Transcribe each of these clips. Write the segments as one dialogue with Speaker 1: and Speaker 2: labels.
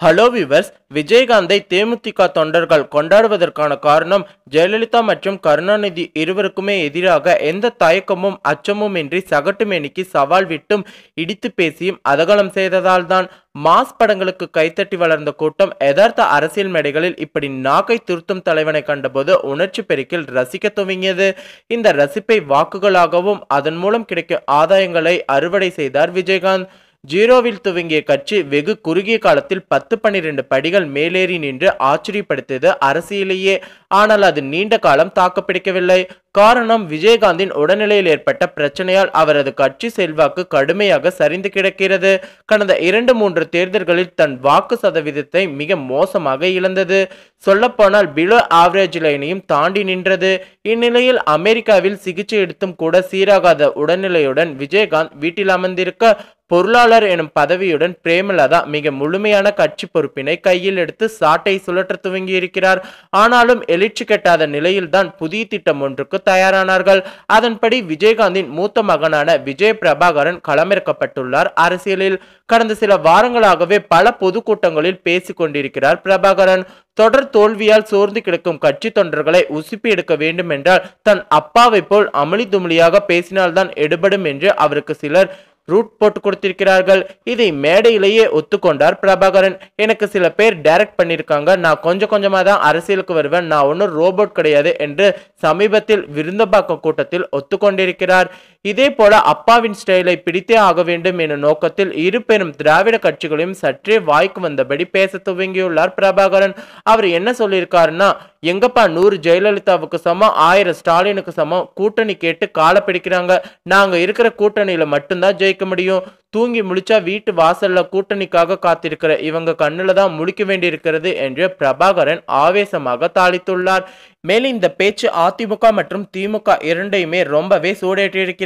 Speaker 1: Hello viewers விஜயகாந்தை தேமுதிக தொண்டர்கள் கொண்டாடுவதற்கான காரணம் ஜெயலலிதா மற்றும் கருணாநிதி இருவருக்குமே எதிராக எந்த தயக்கமும் அச்சமும் இன்றி சகட்டுமேனிக்கு சவால் விட்டும் இடித்து பேசியும் அதகலம் செய்ததால் தான் மாஸ் படங்களுக்கு கைத்தட்டி வளர்ந்த கூட்டம் யதார்த்த அரசியல் மேடைகளில் இப்படி நாக்கை துருத்தும் தலைவனை கண்டபோது உணர்ச்சி பெருக்கில் ரசிக்க துவங்கியது. இந்த ரசிப்பை வாக்குகளாகவும் அதன் மூலம் கிடைக்கும் ஆதாயங்களை அறுவடை செய்தார் விஜயகாந்த். ஜீரோவில் துவங்கிய கட்சி வெகு குறுகிய காலத்தில் பத்து பன்னிரண்டு படிகள் மேலேறி நின்று ஆச்சரியப்படுத்தியது அரசியலேயே. ஆனால் அது நீண்ட காலம் தாக்குப்பிடிக்கவில்லை காரணம் விஜயகாந்தின் உடல்நிலையில் ஏற்பட்ட பிரச்சனையால் அவரது கட்சி செல்வாக்கு கடுமையாக சரிந்து கிடக்கிறது. கடந்த இரண்டு மூன்று தேர்தல்களில் தன் வாக்கு சதவீதத்தை மிக மோசமாக இழந்தது. சொல்லப்போனால் பிலோ ஆவரேஜ் லைனையும் தாண்டி நின்றது. இந்நிலையில் அமெரிக்காவில் சிகிச்சை எடுத்தும் கூட சீராகாத உடல்நிலையுடன் விஜயகாந்த் வீட்டில் அமர்ந்திருக்க பொருளாளர் எனும் பதவியுடன் பிரேமலதா மிக முழுமையான கட்சி பொறுப்பினை கையில் எடுத்து சாட்டை சுழற்ற துவங்கியிருக்கிறார். ஆனாலும் எழுச்சி கெட்டாத நிலையில்தான் புதிய திட்டம் ஒன்றுக்கு தயாரானார்கள். அதன்படி விஜயகாந்தின் மூத்த மகனான விஜய் பிரபாகரன் களமிறக்கப்பட்டுள்ளார் அரசியலில். கடந்த சில வாரங்களாகவே பல பொதுக்கூட்டங்களில் பேசிக் கொண்டிருக்கிறார் பிரபாகரன். தொடர் தோல்வியால் சோர்ந்து கிடக்கும் கட்சி தொண்டர்களை உசுப்பி எடுக்க வேண்டும் என்றால் தன் அப்பாவை போல் அமளி துமளியாக பேசினால்தான் எடுபடும் என்று அவருக்கு சிலர் ரூட் போட்டு கொடுத்திருக்கிறார்கள். இதை மேடையிலேயே ஒத்துக்கொண்டார் பிரபாகரன். எனக்கு சில பேர் டைரக்ட் பண்ணியிருக்காங்க. நான் கொஞ்சம் கொஞ்சமாக தான் அரசியலுக்கு வருவேன். நான் ஒன்றும் ரோபோட் கிடையாது என்று சமீபத்தில் விருந்தபாக்கம் கூட்டத்தில் ஒத்துக்கொண்டிருக்கிறார். இதே போல அப்பாவின் ஸ்டைலை பிடித்தே ஆக வேண்டும் என நோக்கத்தில் இரு பெரும் திராவிட கட்சிகளையும் சற்றே வாய்க்கு வந்தபடி பேச துவங்கியுள்ளார் பிரபாகரன். அவர் என்ன சொல்லியிருக்காருன்னா எங்கப்பா நூறு ஜெயலலிதாவுக்கு சமம் ஆயிரம் ஸ்டாலினுக்கு சமம் கூட்டணி கேட்டு காலை பிடிக்கிறாங்க. நாங்க இருக்கிற கூட்டணியில மட்டும்தான் ஜெயிக்க முடியும். தூங்கி முழிச்சா வீட்டு வாசல்ல கூட்டணிக்காக காத்திருக்கிற இவங்க கண்ணுல தான் முழிக்க வேண்டியிருக்கிறது என்று பிரபாகரன் ஆவேசமாக தாளித்துள்ளார். மேலும் இந்த பேச்சு அதிமுக மற்றும் திமுக இரண்டையுமே ரொம்பவே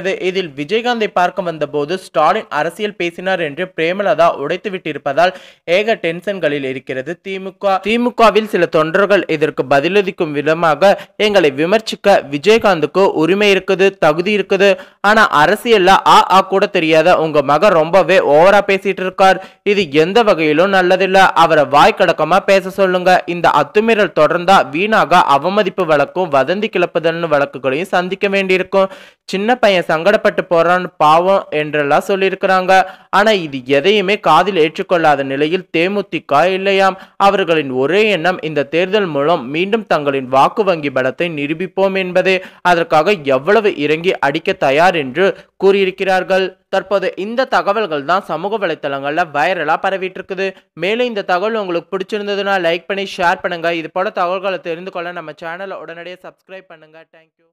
Speaker 1: வருகிறது இதில் விஜயகாந்தை பார்க்க வந்தபோது ஸ்டாலின் அரசியல் பேசினார் என்று பிரேமலதா உடைத்து விட்டிருப்பதால் ஏக டென்ஷன்களில் இருக்கிறது திமுக. திமுகவில் சில தொண்டர்கள் இதற்கு பதிலளிக்கும் விதமாக எங்களை விமர்சிக்க விஜயகாந்துக்கு உரிமை இருக்குது தகுதி இருக்குது. ஆனா அரசியல்ல ஆ ஆ கூட தெரியாத உங்க மகன் ரொம்பவே ஓவரா பேசிட்டு இருக்கார். இது எந்த வகையிலும் நல்லதில்ல. அவரை வாய் கடக்கமா பேச சொல்லுங்க. இந்த அத்துமீறல் தொடர்ந்தா வீணாக அவமதிப்பு வழக்கும் வதந்தி கிளப்புதல்னு வழக்குகளையும் சந்திக்க வேண்டியிருக்கும். சின்ன பையன் சங்கடப்பட்டு போறான் பாவம் என்றெல்லாம் சொல்லியிருக்கிறாங்க. ஆனா இது எதையுமே காதில் ஏற்றுக்கொள்ளாத நிலையில் தேமுதிக இல்லையாம். அவர்களின் ஒரே எண்ணம் இந்த தேர்தல் மூலம் மீண்டும் தங்களின் வாக்கு வங்கி பலத்தை நிரூபிப்போம் என்பதே. அதற்காக எவ்வளவு இறங்கி அடிக்க தயார் என்று கூறியிருக்கிறார்கள். தற்போது இந்த தகவல்கள் தான் சமூக வலைத்தளங்களில் வைரலா பரவிட்டு இருக்குது மேலும் இந்த தகவல் உங்களுக்கு பிடிச்சிருந்ததுன்னா லைக் பண்ணி ஷேர் பண்ணுங்க. இது போல தகவல்களை தெரிந்து கொள்ள நம்ம சேனலை உடனடியாக சப்ஸ்கிரைப் பண்ணுங்க. தேங்க்யூ